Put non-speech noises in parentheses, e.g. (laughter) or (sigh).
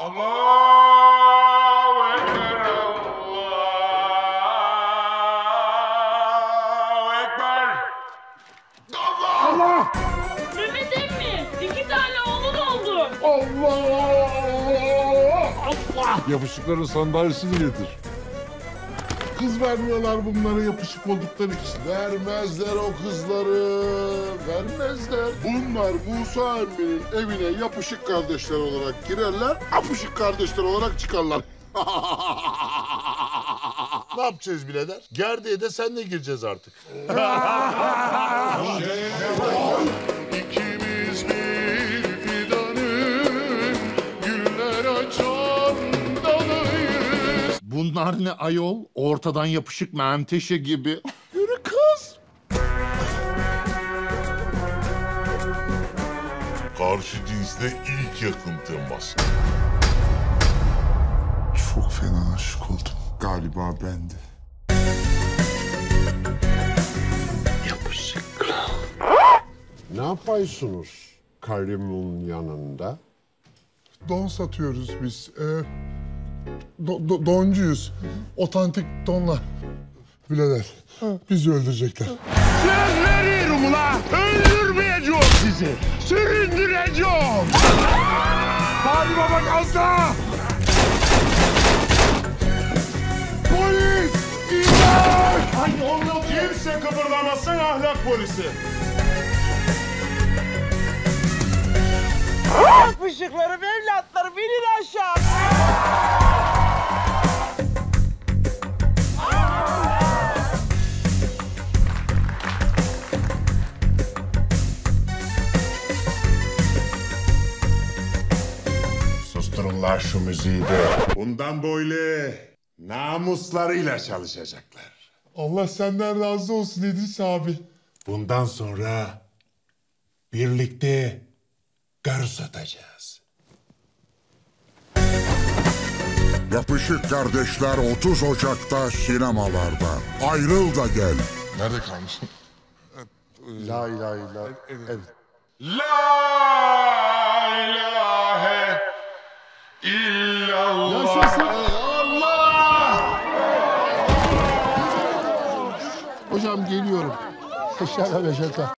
Allahu Ekber, Allahu Ekber. Allah! Mehmet emmi iki tane oğlun oldu. Yapışıkların sandalyesini getir. Kız vermiyorlar bunlara yapışık oldukları için. Vermezler o kızları. Vermezler. Bunlar Musa emminin evine yapışık kardeşler olarak girerler. Yapışık kardeşler olarak çıkarlar. (laughs) ne yapacağız birader? Gerdeğe de senle gireceğiz artık. (laughs) İkimiz bir fidanın güller dalıyız. Bunlar ne ayol? Ortadan yapışık menteşe gibi. Yürü kız. Karşı cinsle ilk yakın temas. Çok fena aşık oldum. Galiba bendi. Ne yapıyorsunuz Karim'in yanında? Don satıyoruz biz. Ee, do- do- doncuyuz. Otantik donlar. Birader, bizi öldürecekler. Söz veriyorum ula! Öldürmeyeceğim sizi! Süründüreceğim! Hadi baba gazla! Polis! İmdat! Hadi oğlum! Kimse kıpırdamasın ahlak polisi! Yapışıklarım evlatlarım Susturun lan şu müziği de. Bundan böyle namuslarıyla çalışacaklar. Allah senden razı olsun İdris abi. Bundan sonra birlikte garı satacağız. Yapışık Kardeşler 30 Ocak'ta sinemalarda. Ayrıl da gel. Nerede kalmışsın? La ilahe illa. Evet. La ilahe Hocam geliyorum. Eşyala ve şaka.